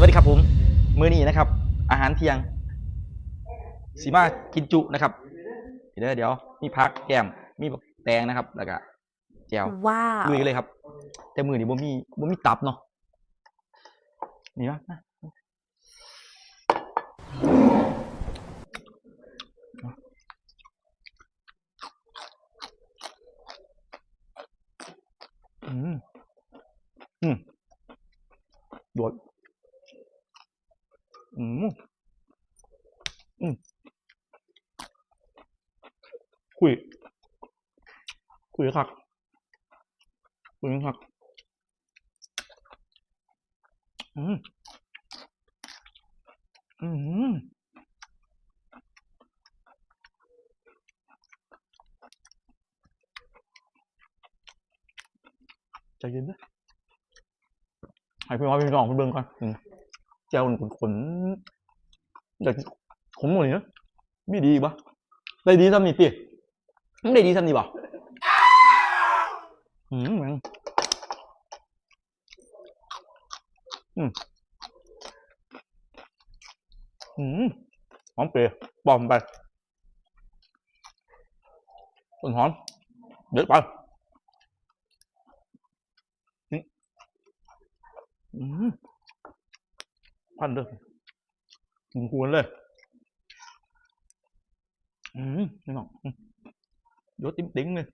สวัสดีครับผม มื้อนี้นะครับ อาหารเที่ยงสีมากินจุนะครับเดี๋ยวเดี๋ยวมีพักแก้มมีบักแตงนะครับ แล้วก็แจวว้าวลุยกันเลยครับ แต่มือนี้บ่มีบ่มีตับเนาะนี่นะนะอืมอืมโดด อืมอืมคุยคุยคักคุยคักอืมอืมใจเย็นนะให้พี่น้องพี่น้องเพิ่นเบิ่งก่อนอืม เจ้าขนขนอยากขมหมดเลยนะไมีดีปะได้ดีซ้ำนี่ติมันได้ดีซ้ำนี่ปะอืมแมงอืมอืมหอมเปรี้ยวบอมไปต้นหอมเด็ดไปอืม พันเด้อกินควรเลย อืมนี่น้องยวติ้มติ้งเลย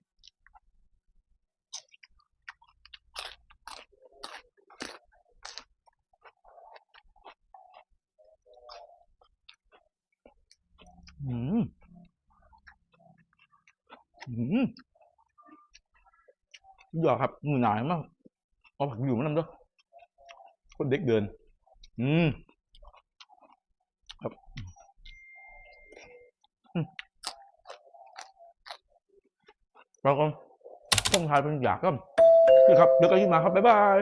อืมอืมยอดครับมือหนามากเอาผักอยู่มันนำด้วยคนเด็กเดิน อืมครับเราก็ต้องทายเป็นอยากก็คือครับ เดี๋ยวกันที่มาครับ บ๊ายบาย